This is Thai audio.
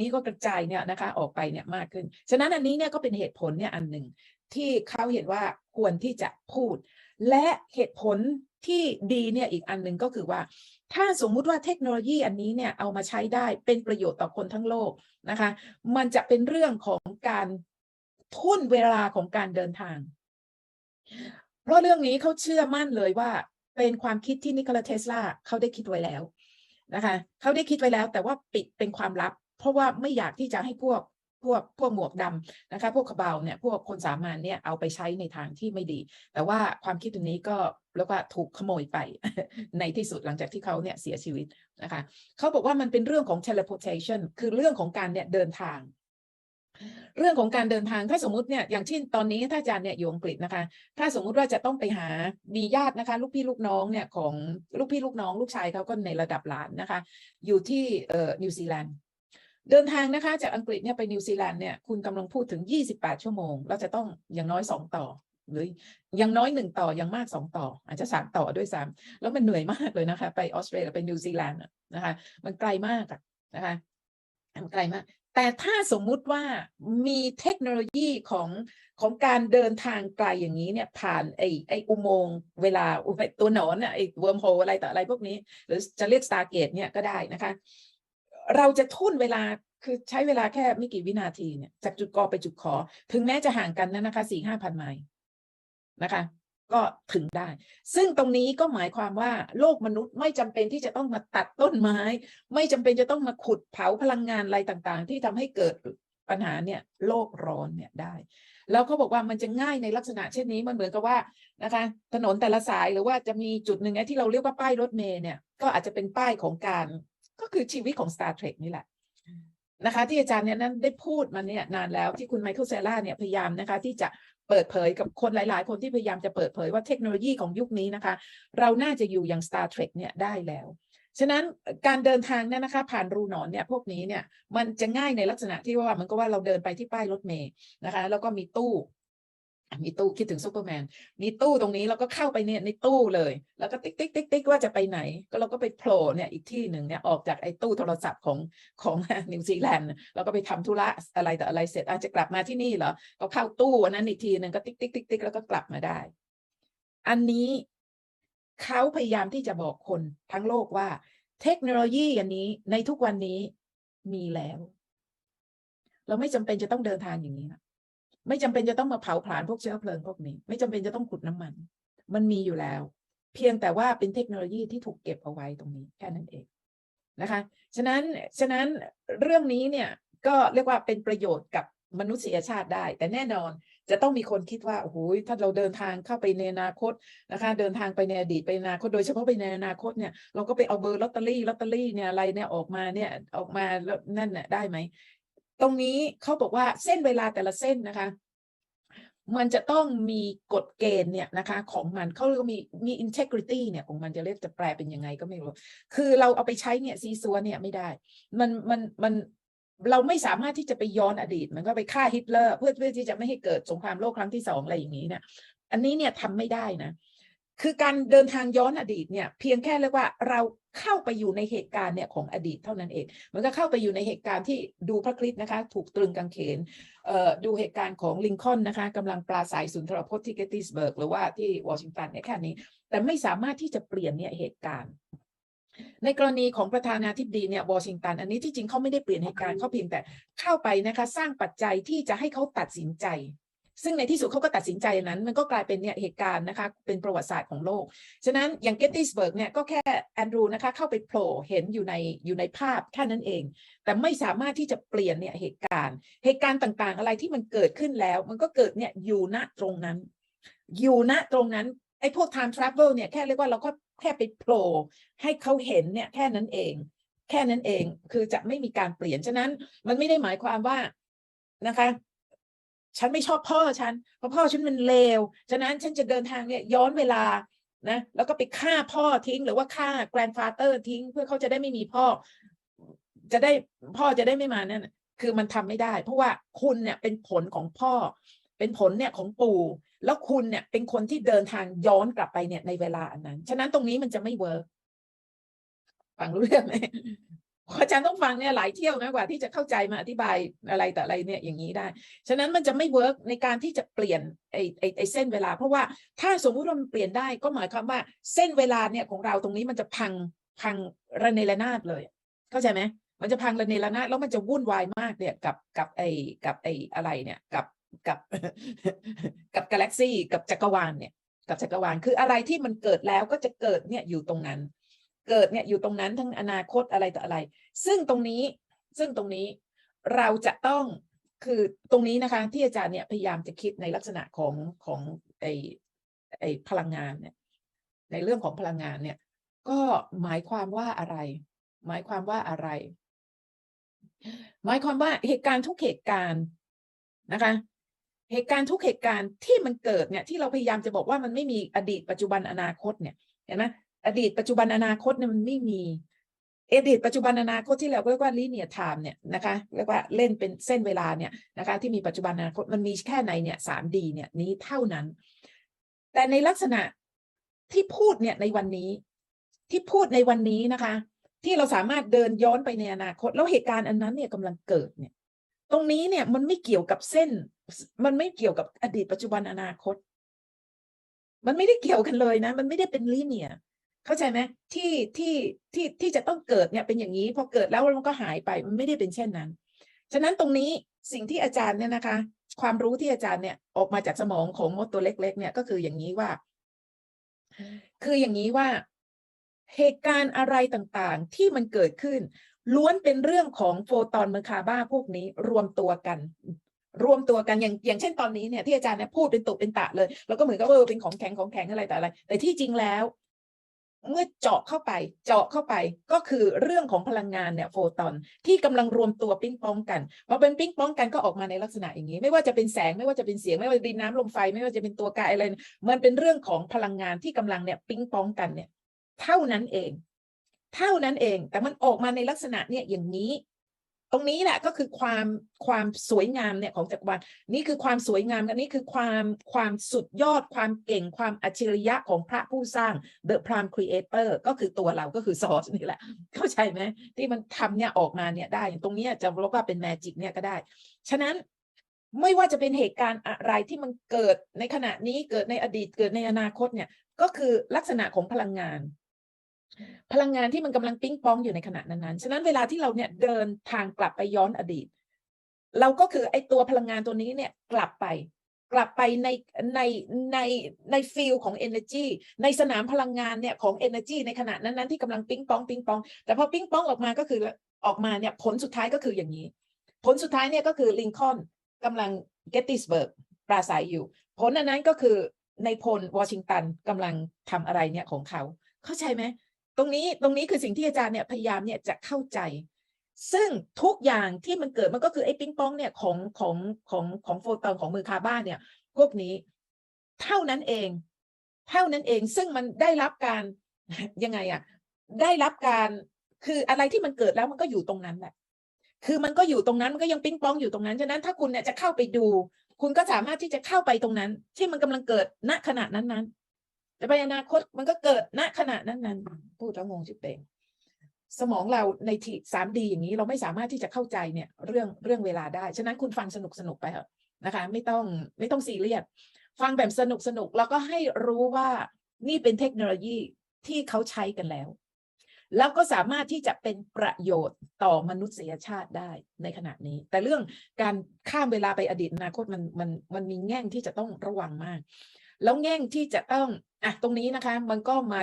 นี้ก็กระจายเนี่ยนะคะออกไปเนี่ยมากขึ้น ฉะนั้นอันนี้เนี่ยก็เป็นเหตุผลเนี่ยอันหนึ่งที่เขาเห็นว่าควรที่จะพูด และเหตุผลที่ดีเนี่ยอีกอันหนึ่งก็คือว่า ถ้าสมมุติว่าเทคโนโลยีอันนี้เนี่ยเอามาใช้ได้เป็นประโยชน์ต่อคนทั้งโลกนะคะ มันจะเป็นเรื่องของการทุ่นเวลาของการเดินทาง เพราะเรื่องนี้เขาเชื่อมั่นเลยว่าเป็นความคิดที่นิโคลัสเทสลาเขาได้คิดไว้แล้วนะคะเขาได้คิดไว้แล้วแต่ว่าปิดเป็นความลับ เพราะว่าไม่อยากที่จะให้พวกพวกพวกหมวกดำนะคะพวกขบาวเนี่ยพวกคนสามัญเนี่ยเอาไปใช้ในทางที่ไม่ดี แต่ว่าความคิดตรงนี้ก็แล้วก็ถูกขโมยไปในที่สุดหลังจากที่เขาเนี่ยเสียชีวิตนะคะเขาบอกว่ามันเป็นเรื่องของ teleportation คือเรื่องของการเนี่ยเดินทาง เรื่องของการเดินทางถ้าสมมติเนี่ยอย่างเช่นตอนนี้ถ้าอาจารย์เนี่ยอยู่อังกฤษนะคะ ถ้าสมมุติว่าจะต้องไปหามีญาตินะคะ ลูกพี่ลูกน้องเนี่ยของลูกพี่ลูกน้อง ลูกชายเขาก็ในระดับหลานนะคะ อยู่ที่เอ่อนิวซีแลนด์ เดินทางนะคะ จากอังกฤษเนี่ยไปนิวซีแลนด์เนี่ยคุณกำลังพูดถึง 28 ชั่วโมง เราจะต้องอย่างน้อย 2 ต่อ หรืออย่างน้อยหนึ่งต่ออย่างมากสองต่อ อาจจะสามต่อด้วยซ้ำแล้วมันเหนื่อยมากเลยนะคะ ไปออสเตรเลียไปนิวซีแลนด์นะคะ มันไกลมากอะนะคะมันไกลมาก แต่ถ้าสมมุติว่ามีเทคโนโลยีของของการเดินทางไกลอย่างนี้เนี่ยผ่านไอ้ไอ้อุโมงค์เวลาตัวหนอนเนี่ยไอ้เวิร์มโฮอะไรต่ออะไรพวกนี้ หรือจะเรียกสตาร์เกตเนี่ยก็ได้นะคะ เราจะทุ่นเวลาคือใช้เวลาแค่ไม่กี่วินาทีเนี่ยจากจุดกอไปจุดขอ ถึงแม้จะห่างกันนะนะคะสี่ห้าพันไมล์นะคะ ก็ถึงได้ ซึ่งตรงนี้ก็หมายความว่าโลกมนุษย์ไม่จำเป็นที่จะต้องมาตัดต้นไม้ ไม่จำเป็นจะต้องมาขุดเผาพลังงานอะไรต่างๆ ที่ทำให้เกิดปัญหาเนี่ยโลกร้อนเนี่ยได้ แล้วเขาบอกว่ามันจะง่ายในลักษณะเช่นนี้มันเหมือนกับว่านะคะถนนแต่ละสายหรือว่าจะมีจุดหนึ่งที่เราเรียกว่าป้ายรถเมล์เนี่ยก็อาจจะเป็นป้ายของการ ก็คือชีวิตของ Star Trek นี่แหละนะคะ ที่อาจารย์เนี่ยนั้นได้พูดมาเนี่ยนานแล้วที่คุณไมเคิลเซล่าเนี่ยพยายามนะคะ ที่จะเปิดเผยกับคนหลาย ๆ คนที่พยายามจะเปิดเผยว่าเทคโนโลยีของยุคนี้นะคะ เราน่าจะอยู่อย่าง Star Trek เนี่ยได้แล้วฉะนั้นการเดินทางเนี่ยนะคะ ผ่านรูหนอนเนี่ยพวกนี้เนี่ยมันจะง่ายในลักษณะที่ว่ามันก็ว่าเราเดินไปที่ป้ายรถเมล์นะคะ แล้วก็มีตู้ มีตู้คิดถึงซูเปอร์แมน มีตู้ตรงนี้เราก็เข้าไปเนี่ยในตู้เลย แล้วก็ติ๊กติ๊กติ๊กติ๊กว่าจะไปไหน ก็เราก็ไปโผล่เนี่ยอีกที่หนึ่งเนี่ยออกจากไอ้ตู้โทรศัพท์ของของนิวซีแลนด์แล้วก็ไปทำธุระอะไรแต่อะไรเสร็จอาจจะกลับมาที่นี่เหรอ ก็เข้าตู้อันนั้นอีกทีหนึ่งก็ติ๊กติ๊กติ๊กติ๊กแล้วก็กลับมาได้ อันนี้เขาพยายามที่จะบอกคนทั้งโลกว่า เทคโนโลยีอันนี้ในทุกวันนี้มีแล้ว เราไม่จำเป็นจะต้องเดินทางอย่างนี้นะ ไม่จำเป็นจะต้องมาเผาผลาญพวกเชื้อเพลิงพวกนี้ ไม่จำเป็นจะต้องขุดน้ำมัน มันมีอยู่แล้ว เพียงแต่ว่าเป็นเทคโนโลยีที่ถูกเก็บเอาไว้ตรงนี้แค่นั้นเองนะคะฉะนั้นฉะนั้นเรื่องนี้เนี่ยก็เรียกว่าเป็นประโยชน์กับมนุษยชาติได้ แต่แน่นอนจะต้องมีคนคิดว่าโอ้โหถ้าเราเดินทางเข้าไปในอนาคตนะคะ เดินทางไปในอดีตไปอนาคตโดยเฉพาะไปในอนาคตเนี่ยเราก็ไปเอาเบอร์ลอตเตอรี่ลอตเตอรี่เนี่ยอะไรเนี่ยออกมาเนี่ยออกมาแล้วนั่นน่ะได้ไหม ตรงนี้เขาบอกว่าเส้นเวลาแต่ละเส้นนะคะ มันจะต้องมีกฎเกณฑ์เนี่ยนะคะ ของมันเขาเรียกว่ามีมี integrity เนี่ยของมันจะเรียกจะแปลเป็นยังไงก็ไม่รู้ คือเราเอาไปใช้เนี่ยซีซัวเนี่ยไม่ได้ มันมันมันเราไม่สามารถที่จะไปย้อนอดีต มันก็ไปฆ่าฮิตเลอร์เพื่อเพื่อที่จะไม่ให้เกิดสงครามโลกครั้งที่สองอะไรอย่างนี้เนี่ย อันนี้เนี่ยทำไม่ได้นะ คือการเดินทางย้อนอดีตเนี่ย เพียงแค่เรียกว่าเรา เข้าไปอยู่ในเหตุการณ์เนี่ยของอดีตเท่านั้นเอง มันก็เข้าไปอยู่ในเหตุการณ์ที่ดูพระคริสต์นะคะ ถูกตรึงกางเขนดูเหตุการณ์ของลิงคอนนะคะกำลังปราศัยสุนทรพจน์ที่เกตติสเบิร์กหรือว่าที่วอชิงตันเนี่ยแค่นี้ แต่ไม่สามารถที่จะเปลี่ยนเนี่ยเหตุการณ์ในกรณีของประธานาธิบดีเนี่ยวอชิงตัน อันนี้ที่จริงเขาไม่ได้เปลี่ยนเหตุการณ์เขาเพียงแต่เข้าไปนะคะ สร้างปัจจัยที่จะให้เขาตัดสินใจ ซึ่งในที่สุดเขาก็ตัดสินใจนั้น มันก็กลายเป็นเนี่ยเหตุการณ์นะคะเป็นประวัติศาสตร์ของโลก ฉะนั้นอย่างเกตติสเบิร์กเนี่ยก็แค่แอนดรูนะคะเข้าไปโผล่เห็นอยู่ในอยู่ในภาพแค่นั้นเอง แต่ไม่สามารถที่จะเปลี่ยนเนี่ยเหตุการณ์ เหตุการณ์ต่างๆ อะไรที่มันเกิดขึ้นแล้ว มันก็เกิดเนี่ยอยู่ณตรงนั้น อยู่ณตรงนั้นไอ้พวก time travel เนี่ยแค่เรียกว่าเราก็แค่ไปโผล่ให้เขาเห็นเนี่ยแค่นั้นเอง แค่นั้นเองคือจะไม่มีการเปลี่ยนฉะนั้นมันไม่ได้หมายความว่านะคะ ฉันไม่ชอบพ่อฉัน เพราะพ่อฉันมันเลว ฉะนั้นฉันจะเดินทางเนี่ยย้อนเวลานะแล้วก็ไปฆ่าพ่อทิ้ง หรือว่าฆ่าแกรนฟาเตอร์ทิ้ง เพื่อเขาจะได้ไม่มีพ่อ จะได้พ่อจะได้ไม่มานั่นคือมันทำไม่ได้ เพราะว่าคุณเนี่ยเป็นผลของพ่อ เป็นผลเนี่ยของปู่แล้วคุณเนี่ยเป็นคนที่เดินทางย้อนกลับไปเนี่ยในเวลาอันนั้น ฉะนั้นตรงนี้มันจะไม่เวิร์กฟังรู้เรื่องไหม อาจารย์ต้องฟังเนี่ยหลายเที่ยวนะกว่าที่จะเข้าใจมาอธิบายอะไรแต่อะไรเนี่ยอย่างนี้ได้ ฉะนั้นมันจะไม่เวิร์กในการที่จะเปลี่ยนไอ้ไอ้ไอ้เส้นเวลา เพราะว่าถ้าสมมุติว่ามันเปลี่ยนได้ก็หมายความว่าเส้นเวลาเนี่ยของเราตรงนี้มันจะพังพังระเนระนาดเลย เข้าใจไหมมันจะพังระเนระนาดแล้วมันจะวุ่นวายมากเนี่ยกับกับไอ้กับไอ้อะไรเนี่ยกับกับกับกาแล็กซี่กับจักรวาลเนี่ยกับจักรวาลคืออะไรที่มันเกิดแล้วก็จะเกิดเนี่ยอยู่ตรงนั้น เกิดเนี่ยอยู่ตรงนั้นทั้งอนาคตอะไรต่ออะไร ซึ่งตรงนี้ซึ่งตรงนี้เราจะต้องคือตรงนี้นะคะที่อาจารย์เนี่ยพยายามจะคิดในลักษณะของของไอไอพลังงานเนี่ยในเรื่องของพลังงานเนี่ย ก็หมายความว่าอะไร หมายความว่าอะไร หมายความว่าเหตุการณ์ทุกเหตุการณ์นะคะ เหตุการณ์ทุกเหตุการณ์ที่มันเกิดเนี่ยที่เราพยายามจะบอกว่ามันไม่มีอดีตปัจจุบันอนาคตเนี่ยเห็นไหม อดีตปัจจุบันอนาคตเนี่ยมันไม่มีอดีตปัจจุบันอนาคตที่เราเรียกว่า linear time เนี่ยนะคะเรียกว่าเล่นเป็นเส้นเวลาเนี่ยนะคะที่มีปัจจุบันอนาคตมันมีแค่ในเนี่ย 3D เนี่ยนี้เท่านั้น แต่ในลักษณะที่พูดเนี่ยในวันนี้ที่พูดในวันนี้นะคะ ที่เราสามารถเดินย้อนไปในอนาคต แล้วเหตุการณ์อันนั้นเนี่ยกำลังเกิดเนี่ย ตรงนี้เนี่ยมันไม่เกี่ยวกับเส้น มันไม่เกี่ยวกับอดีตปัจจุบันอนาคต มันไม่ได้เกี่ยวกันเลยนะ มันไม่ได้เป็นลีเนีย เข้าใจไหมที่ที่ที่ที่จะต้องเกิดเนี่ยเป็นอย่างนี้ พอเกิดแล้วมันก็หายไปมันไม่ได้เป็นเช่นนั้น ฉะนั้นตรงนี้สิ่งที่อาจารย์เนี่ยนะคะ ความรู้ที่อาจารย์เนี่ยออกมาจากสมองของมดตัวเล็ก ๆ เนี่ยก็คืออย่างนี้ว่า คืออย่างนี้ว่าเหตุการณ์อะไรต่างๆ ที่มันเกิดขึ้น ล้วนเป็นเรื่องของโฟตอนเมอร์คาบ้าพวกนี้รวมตัวกัน รวมตัวกันอย่างอย่างเช่นตอนนี้เนี่ยที่อาจารย์เนี่ยพูดเป็นตุเป็นตะเลย แล้วก็เหมือนกับเออเป็นของแข็งของแข็งอะไรแต่อะไร แต่ที่จริงแล้ว เมื่อเจาะเข้าไป เจาะเข้าไปก็คือเรื่องของพลังงานเนี่ยโฟตอนที่กำลังรวมตัวปิ้งปองกันพอเป็นปิ้งปองกันก็ออกมาในลักษณะอย่างนี้ ไม่ว่าจะเป็นแสงไม่ว่าจะเป็นเสียงไม่ว่าจะดินน้ำลมไฟ ไม่ว่าจะเป็นตัวกายอะไรมันเป็นเรื่องของพลังงานที่กำลังเนี่ยปิ้งปองกันเนี่ย เท่านั้นเอง เท่านั้นเอง แต่มันออกมาในลักษณะเนี่ยอย่างนี้ ตรงนี้แหละก็คือความความสวยงามเนี่ยของจักรวาลนี่คือความสวยงามอันนี้คือความความสุดยอดความเก่งความอัจฉริยะของพระผู้สร้าง The Prime Creator ก็คือตัวเราก็คือซอสนี่แหละ เข้าใจไหมที่มันทำเนี่ยออกมาเนี่ยได้ ตรงนี้จะเรียกว่าเป็นแมจิกเนี่ยก็ได้ ฉะนั้นไม่ว่าจะเป็นเหตุการณ์อะไรที่มันเกิดในขณะนี้เกิดในอดีตเกิดในอนาคตเนี่ยก็คือลักษณะของพลังงาน พลังงานที่มันกำลังปิ้งปองอยู่ในขณะนั้นๆ ฉะนั้นเวลาที่เราเนี่ยเดินทางกลับไปย้อนอดีต เราก็คือไอตัวพลังงานตัวนี้เนี่ยกลับไป กลับไปในในในในฟิลของ energy ในสนามพลังงานเนี่ยของ energy ในขณะนั้นๆที่กำลังปิ้งปองปิ้งปอง แต่พอปิ้งปองออกมาก็คือออกมาเนี่ยผลสุดท้ายก็คืออย่างนี้ ผลสุดท้ายเนี่ยก็คือลิงคอนกำลังเกตติสเบิร์กปราศัยอยู่ ผลอันนั้นก็คือในพลวอชิงตันกำลังทำอะไรเนี่ยของเขา เข้าใจไหม ตรงนี้ตรงนี้คือสิ่งที่อาจารย์เนี่ยพยายามเนี่ยจะเข้าใจ ซึ่งทุกอย่างที่มันเกิดมันก็คือไอ้ปิงปองเนี่ยของของของของโฟตอนของมือคาบ้านเนี่ย พวกนี้ เท่านั้นเอง เท่านั้นเองซึ่งมันได้รับการยังไงอะได้รับการคืออะไรที่มันเกิดแล้วมันก็อยู่ตรงนั้นแหละคือมันก็อยู่ตรงนั้นมันก็ยังปิ้งปองอยู่ตรงนั้นฉะนั้นถ้าคุณเนี่ยจะเข้าไปดู คุณก็สามารถที่จะเข้าไปตรงนั้น ที่มันกำลังเกิดณขณะนั้นนั้น แต่ไปอนาคตมันก็เกิดณขณะนั้นนั้นพูดแล้วงงชิบเปงสมองเราในทีสามดีอย่างนี้เราไม่สามารถที่จะเข้าใจเนี่ยเรื่องเรื่องเวลาได้ ฉะนั้นคุณฟังสนุกสนุกไปเถอะนะคะ ไม่ต้องไม่ต้องซีเรียสฟังแบบสนุกสนุกแล้วก็ให้รู้ว่านี่เป็นเทคโนโลยีที่เขาใช้กันแล้ว แล้วก็สามารถที่จะเป็นประโยชน์ต่อมนุษยชาติได้ในขณะนี้ แต่เรื่องการข้ามเวลาไปอดีตอนาคตมันมันมันมีแง่งที่จะต้องระวังมาก แล้วแง่งที่จะต้องอะตรงนี้นะคะ มันก็มา